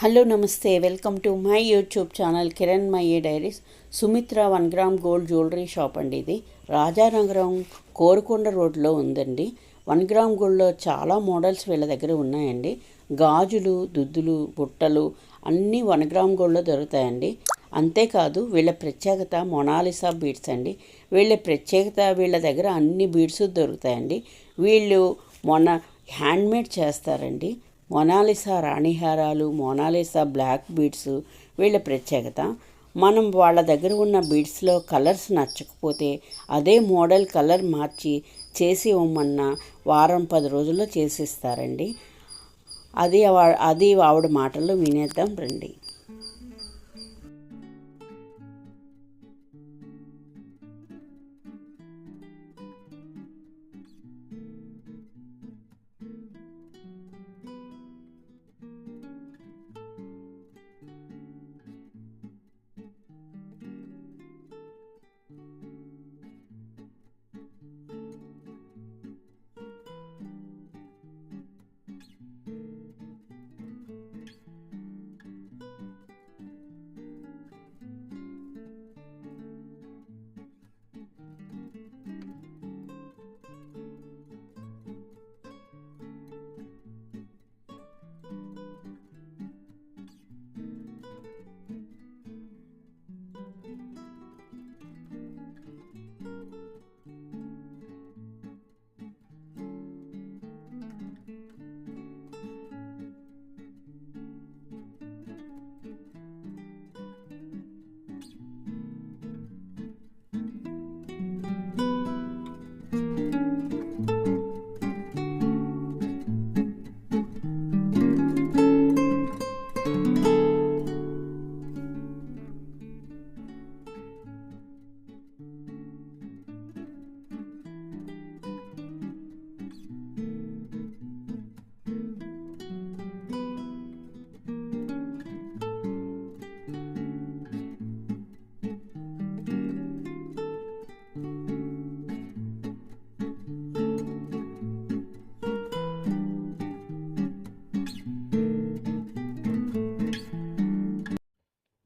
Hello namaste. Welcome to my YouTube channel Kiran మయ్యే diaries Sumitra one gram gold jewellery shop అండి ఇది. రాజానగరం కోరుకొండ రోడ్లో ఉందండి. One gram గోల్డ్లో చాలా మోడల్స్ వీళ్ళ దగ్గర ఉన్నాయండి. గాజులు దుద్దులు బుట్టలు అన్నీ వన్ గ్రామ్ గోల్డ్లో దొరుకుతాయండి. అంతేకాదు వీళ్ళ ప్రత్యేకత మొనాలిసా బీడ్స్ అండి. వీళ్ళ ప్రత్యేకత వీళ్ళ దగ్గర అన్ని బీడ్స్ దొరుకుతాయండి. వీళ్ళు మొన్న హ్యాండ్మేడ్ చేస్తారండి. మొనాలిసా రాణిహారాలు మొనాలిసా బ్లాక్ బీడ్స్ వీళ్ళ ప్రత్యేకత. మనం వాళ్ళ దగ్గర ఉన్న బీడ్స్లో కలర్స్ నచ్చకపోతే అదే మోడల్ కలర్ మార్చి చేసి ఇవ్వమన్నా వారం పది రోజుల్లో చేసిస్తారండి. అది అది ఆవిడ మాటల్లో వినేద్దాం రండి.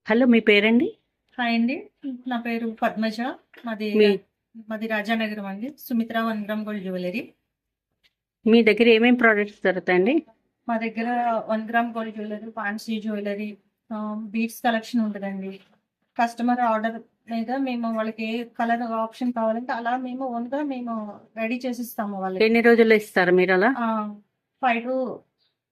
హలో మీ పేరండి? హాయ్ అండి. నా పేరు పద్మజ. మాది మాది రాజానగరం అండి. Sumitra one gram gold jewellery. మీ దగ్గర ఏమేమి ప్రోడక్ట్స్ దొరుకుతాయండి? మా దగ్గర one gram gold jewellery fancy jewellery beads collection ఉంటుందండి. కస్టమర్ ఆర్డర్ మీద మేము వాళ్ళకి ఏ కలర్ ఆప్షన్ కావాలంటే అలా మేము ఓన్గా మేము రెడీ చేసి ఇస్తాము వాళ్ళకి. ఎన్ని రోజుల్లో ఇస్తారు మీరు అలా? ఫైవ్ టు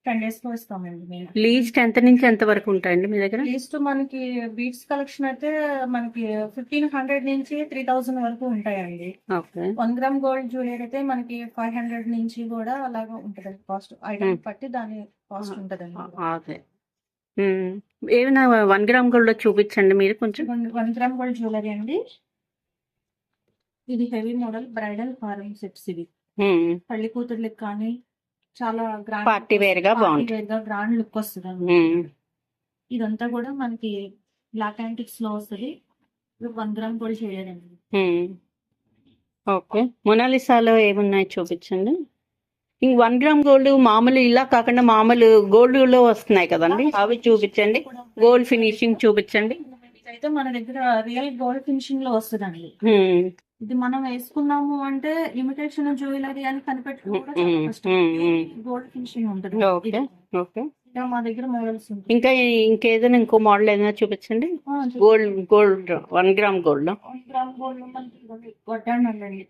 టెన్ డేస్లో ఇస్తామండి లీస్ట్ ఎంత నుంచి ఎంత వరకు ఉంటాయండి మీ దగ్గర? లీస్ట్ మనకి బీడ్స్ కలెక్షన్ అయితే మనకి ఫిఫ్టీన్ హండ్రెడ్ నుంచి త్రీ థౌసండ్ వరకు ఉంటాయండి. Okay. One gram gold jewellery అయితే మనకి ఫైవ్ హండ్రెడ్ నుంచి కూడా అలాగా ఉంటది కాస్ట్. ఐటమ్. బట్టి దాని కాస్ట్ ఉంటదండి. అదే. ఏమైనా వన్ గ్రామ్ గోల్డ్ చూపించండి మీరు కొంచెం. వన్ గ్రామ్ గోల్డ్ జ్యువెలరీ అండి. ఇది హెవీ మోడల్ బ్రైడల్ హారం సెట్స్ ఇవి మ్మ్. పెళ్ళి కూతుర్లకి కానీ చాలా గ్రాండ్ పార్టీ వేర్గా బాగుంటుంది. వేర్గా గ్రాండ్ లుక్ వస్తుంది. ఇదంతా కూడా మనకి బ్లాక్ యాంటిక్స్లో వస్తుంది. వన్ గ్రామ్ అండి మ్మ్. ఓకే. మొనాలిసాలో ఏమున్నాయి చూపించండి. ఇంక వన్ గ్రామ్ గోల్డ్ మామూలు ఇలా కాకుండా మామూలు గోల్డ్లో వస్తున్నాయి కదండి. అవి చూపించండి. గోల్డ్ ఫినిషింగ్ చూపించండి. అయితే మన దగ్గర రియల్ గోల్డ్ ఫినిషింగ్లో వస్తుందండి. ఇది మనం వేసుకున్నాము అంటే ఇమిటేషన్ జ్యువెలరీ అని మ్మ్. గోల్డ్ ఫినిషింగ్ ఉంటుంది. ఓకే. ఓకే. మా దగ్గర మోడల్స్ ఇంకా ఇంకేదైనా ఇంకో మోడల్ ఏదైనా చూపించండి? Gold gold one gram gold one gram gold అండి.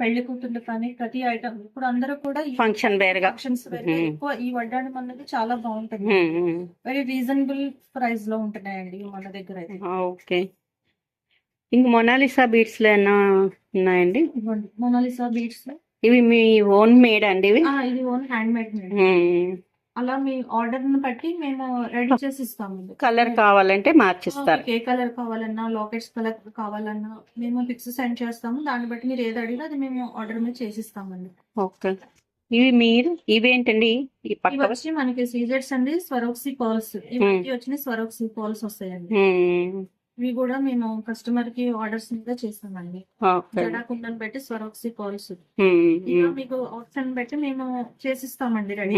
పెళ్ళి కూతుర్లు కానీ ప్రతి ఐటమ్ ఇప్పుడు అందరూ కూడా ఫంక్షన్ ఫంక్షన్స్ మ్మ్. ఎక్కువ ఈ వడ్డాణం అన్నది చాలా బాగుంటుంది. వెరీ రీజనబుల్ ప్రైస్లో ఉంటున్నాయండి మన దగ్గర అయితే. ఓకే. ఇంక మొనాలిసా బీడ్స్లో ఏమైనా ఉన్నాయండి? మోనాలిసా బీడ్స్ ఇవి మీ ఓన్ మేడ్ అండి ఇవి? ఇది ఓన్ హ్యాండ్ మేడ్. అలా మీ ఆర్డర్ని బట్టి మేము రెడీ చేసి ఇస్తాము కలర్ కావాలంటే మార్చిస్తారు. ఏ కలర్ కావాలన్నా లాకెట్స్ కలర్ కావాలన్నా మేము పిక్స్ సెండ్ చేస్తాము. దాన్ని బట్టి మీరు ఏది అడిగినా అది మేము ఆర్డర్ మీద చేసిస్తామండి. ఓకే. ఇవి మీరు ఇవేంటండి? ఇవి వచ్చి మనకి సీజెట్స్ అండి స్వరోక్సీ పర్ల్స్. ఇవన్నీ వచ్చిన స్వరోక్సీ పర్ల్స్ వస్తాయండి. ఇవి కూడా మేము కస్టమర్కి ఆర్డర్స్ మీద చేస్తామండి. ఓకే. జడాకుండని పెట్టి స్వరోక్సీ పర్ల్స్. మీకు ఆప్షన్ బట్టి మేము చేసిస్తామండి రెడీ.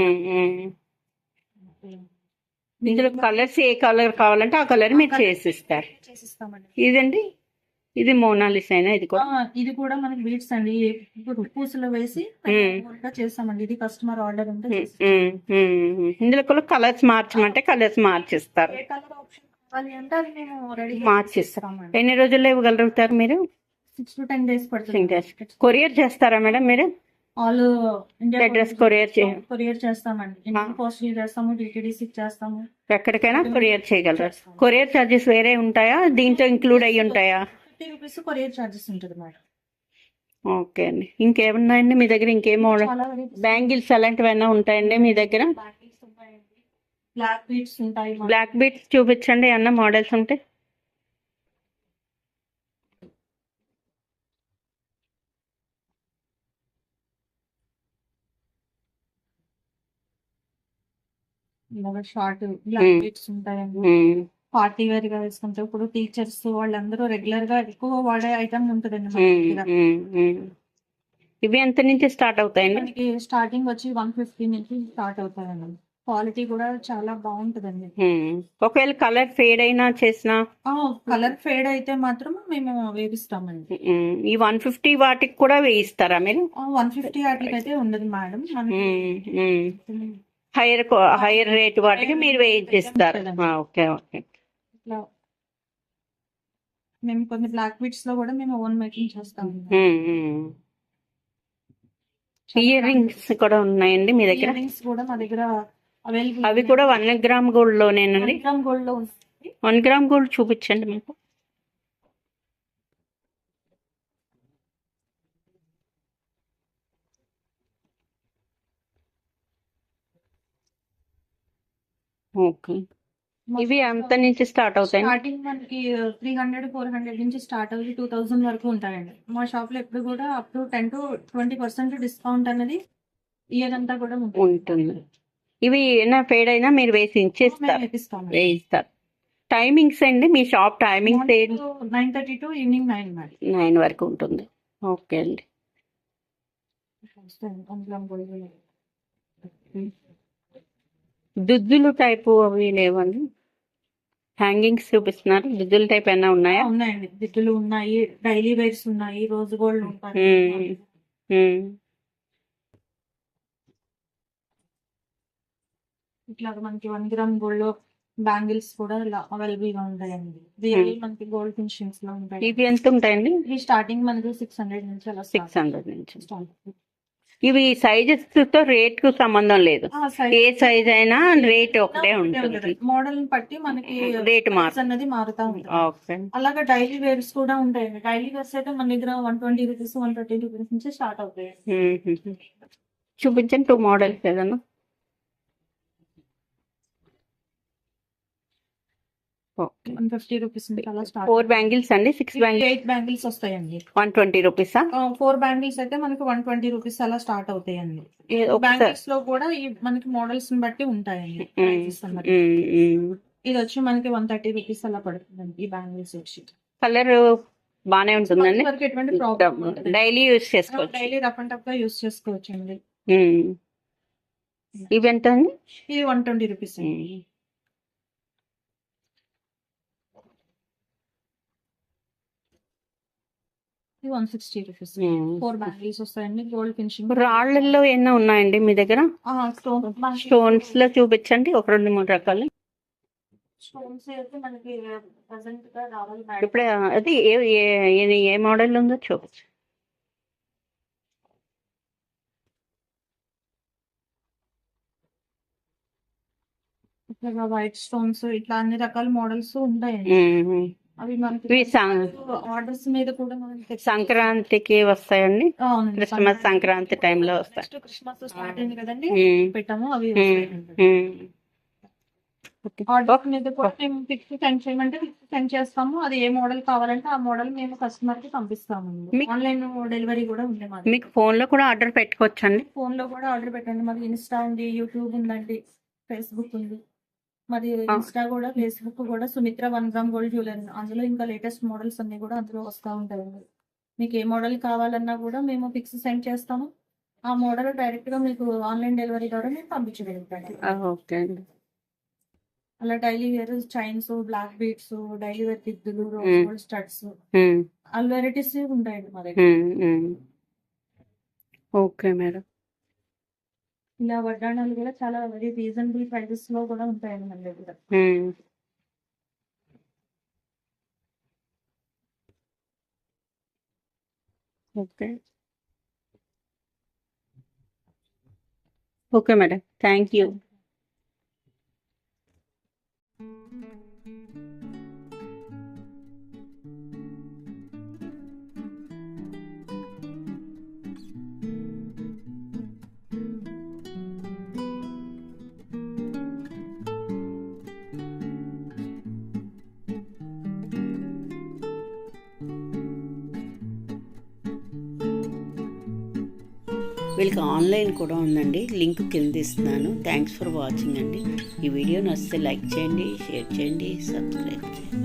ఇందులో కలర్స్ ఏ కలర్ కావాలంటే ఆ కలర్ మీరు చేసిస్తారు. ఇదండి? ఇది మోనాలిస్ అయినా ఇది కూడా? ఇది కూడా మనకి బీట్స్ అండి. పూసలు వేసి చేస్తామండి. ఇది కస్టమర్ ఆర్డర్ ఉంటే. ఇందులో కూడా కలర్స్ మార్చమంటే కలర్స్ మార్చిస్తారు. ఏ కలర్ ఆప్షన్ కావాలి అంటే అది మేము రెడీ మార్చిస్తాం. ఎన్ని రోజుల్లో ఇవ్వగలుగుతారు మీరు? సిక్స్ టు టెన్ డేస్ పడుతుంది. కొరియర్ చేస్తారా మేడం మీరు? All India address courier courier చేస్తామండి. ఇండియన్ పోస్ట్ చేస్తాము డిటిడిసి చేస్తాము ఎక్కడికైనా కొరియర్ చేయగలరు. కొరియర్ ఛార్జెస్ వేరే ఉంటాయా? దీంట్లో ఇంక్లూడ్ అయ్యి ఉంటాయా? ఫిఫ్టీ రూపీస్ కొరియర్ చార్జెస్ ఉంటుంది మేడం. ఓకే అండి. ఇంకేమున్నాయండి మీ దగ్గర ఇంకేం మోడల్ చాలా varieties. బ్యాంగిల్స్ అలాంటివైనా ఉంటాయండి మీ దగ్గర? బ్లాక్ బీట్స్ ఉంటాయి. బ్లాక్ బీట్స్ చూపించండి. అన్న మోడల్స్ ఉంటే? షార్ట్ బ్లాక్ మ్మ్. బీట్స్ ఉంటాయండి. పార్టీ వేర్గా వేసుకుంటే ఇప్పుడు టీచర్స్ వాళ్ళందరూ రెగ్యులర్గా ఎక్కువ వాడే ఐటమ్ ఉంటుందండి. ఇవి ఎంత నుంచి స్టార్ట్ అవుతాయండి? మనకి స్టార్టింగ్ వచ్చి వన్ ఫిఫ్టీ నుంచి స్టార్ట్ అవుతాయండి. క్వాలిటీ కూడా చాలా బాగుంటుందండి. ఒకవేళ కలర్ ఫేడ్ అయినా చేసినా? కలర్ ఫేడ్ అయితే మాత్రం మేము వేపిస్తామండి ఉమ్, ఈ వన్ ఫిఫ్టీ వాటికి కూడా వేయిస్తారా మీరు? వన్ ఫిఫ్టీ వాటికి అయితే ఉండదు మేడం. హైయర్ హైయర్ రేట్ వాటికి మీరు వేయించిస్తారు. Okay okay. ఇట్లా మేము కొన్ని బ్లాక్ బీట్స్లో కూడా మేము ఓన్ మేకింగ్ చేస్తాము ఇయర్ రింగ్స్ కూడా ఉన్నాయండి మీ దగ్గర? రింగ్స్ కూడా మా దగ్గర అవైలబుల్ అవి కూడా వన్ గ్రామ్ గోల్డ్ లోనేనండి గోల్డ్లో ఉంది వన్ గ్రామ్ గోల్డ్ చూపించండి మీకు. ఓకే. ఇవి ఎంత నుంచి స్టార్ట్ అవుతాయి? స్టార్టింగ్ మనకి త్రీ హండ్రెడ్ ఫోర్ హండ్రెడ్ నుంచి స్టార్ట్ అవుతుంది టూ థౌసండ్ వరకు ఉంటాయండి. మా షాప్లో ఎప్పుడు కూడా up to ten to twenty percent discount అనేది ఇయర్ అంతా కూడా ఉంటుంది. ఇవి ఏమైనా ఫేడ్ అయినా మీరు వేసి ఇచ్చేస్తారు. వేయిస్తారు. టైమింగ్స్ అండి మీ shop timings nine thirty to evening nine nine వరకు ఉంటుంది. ఓకే అండి. దుద్దులు టైపు అవి లేవండి. హ్యాంగింగ్స్ చూపిస్తున్నారు. దుద్దుల టైప్ ఏమైనా ఉన్నాయా? ఉన్నాయండి. దిద్దులు ఉన్నాయి. డైలీ వేర్స్ ఉన్నాయి. రోజ్ గోల్డ్ ఉంటాయి. ఉమ్. ఇట్లా మనకి వన్ గ్రామ్ గోల్డ్ బ్యాంగిల్స్ కూడా ఇలా అవైలబుల్గా ఉంటాయండి మనకి గోల్డ్ ఫినిషింగ్స్లో ఉంటాయి. ఇవి ఎంత ఉంటాయండి? ఇవి స్టార్టింగ్ మనకి సిక్స్ హండ్రెడ్ నుంచి అలా సిక్స్ హండ్రెడ్ నుంచి. స్టార్ట్ ఇవి సైజెస్తో రేట్కు సంబంధం లేదు. ఏ సైజ్ అయినా రేట్ ఒకటే ఉంటుంది. మోడల్ బట్టి మనకి రేట్ అన్నది మారుతా ఉంటుంది. అలాగే డైలీ వేర్స్ కూడా ఉంటాయండి. డైలీ వేర్స్ అయితే మన దగ్గర one twenty rupees one thirty rupees నుంచి స్టార్ట్ అవుతాయి. చూపించండి టూ మోడల్స్ ఏదన్నా. వన్ ఫిఫ్టీ రూపీస్ నుంచి అలా స్టార్ట్ ఫోర్ బ్యాంగిల్స్ అండి? సిక్స్ బ్యాంగిల్స్ ఎయిట్ బ్యాంగిల్స్ వస్తాయండి. వన్ ట్వంటీ రూపీసా ఫోర్ బ్యాంగిల్స్ అయితే మనకి వన్ ట్వంటీ రూపీస్ అలా స్టార్ట్ అవుతాయండి. బ్యాంగిల్స్లో కూడా మనకి మోడల్స్ని బట్టి ఉంటాయండి. ఇది వచ్చి మనకి వన్ థర్టీ రూపీస్ అలా పడుతుందండి ఈ బ్యాంగిల్స్ వచ్చి. కలర్ బానే ఉంటుందండి? వరకు ఎటువంటి ప్రాబ్లం డైలీ యూస్ చేసుకోవచ్చు. డైలీ రఫ్ అండ్ టఫ్గా యూస్ చేసుకోవచ్చు అండి. ఇవి ఎంత అండి ఇది వన్ ట్వంటీ రూపీస్ అండి మ్మ్. ఇది one sixty rupees. Four bangles వస్తాయండి. గోల్డ్ ఫినిషింగ్ రాళ్ళల్లో ఎన్నో ఉన్నాయండి మీ దగ్గర? స్టోన్ స్టోన్స్లో చూపించండి. ఒక రెండు మూడు రకాలు. స్టోన్స్ అయితే మనకి ప్రజెంట్గా రావాలి మేడం ఇప్పుడు అది ఏ ఏ- మోడల్ ఉందో చూపించు. ఇట్లా వైట్ స్టోన్స్ ఇట్లా అన్ని రకాల మోడల్స్ ఉంటాయండి. అవి మనకి ఆర్డర్స్ మీద కూడా మనకి సంక్రాంతికి వస్తాయండి. క్రిస్మస్ సంక్రాంతి టైంలో వస్తాయి. క్రిస్మస్ స్టార్ట్ అయింది కదండి. పెట్టాము అవి. ఆర్డర్ మీద కూడా మేము ఫిక్స్ సెండ్ చేయమంటే ఫిక్స్ సెండ్ చేస్తాము. అది ఏ మోడల్ కావాలంటే ఆ మోడల్ మేము కస్టమర్కి పంపిస్తాము ఆన్లైన్ డెలివరీ కూడా ఉంది మాది. మీకు ఫోన్లో కూడా ఆర్డర్ పెట్టుకోవచ్చండి? ఫోన్లో కూడా ఆర్డర్ పెట్టండి. మాది ఇన్స్టా ఉంది యూట్యూబ్ ఉందండి ఫేస్బుక్ ఉంది. మరి. ఇన్స్టా కూడా ఫేస్బుక్ కూడా Sumitra one gram gold jewellery. అందులో ఇంకా లేటెస్ట్ మోడల్స్ అన్ని కూడా అందులో వస్తూ ఉంటాయండి మీకు ఏ మోడల్ కావాలన్నా కూడా మేము పిక్స్ సెండ్ చేస్తాము. ఆ మోడల్ డైరెక్ట్గా మీకు ఆన్లైన్ డెలివరీ ద్వారా మేము పంపించగలుగుతాం ఓకే అండి. అలా daily wear chains black beads daily wear దిద్దులు rose. Gold studs all varieties ఉంటాయండి మా దగ్గర. Okay madam. ఇలా వడ్డాణాలు కూడా చాలా వెరీ రీజనబుల్ ప్రైజెస్లో కూడా ఉంటాయండి మన దగ్గర. Okay. Okay madam. Thank you. వీళ్ళకి ఆన్లైన్ కూడా ఉందండి. లింక్ కింద ఇస్తున్నాను. థ్యాంక్స్ ఫర్ వాచింగ్ అండి. ఈ వీడియో నచ్చితే లైక్ చేయండి షేర్ చేయండి సబ్స్క్రైబ్ చేయండి.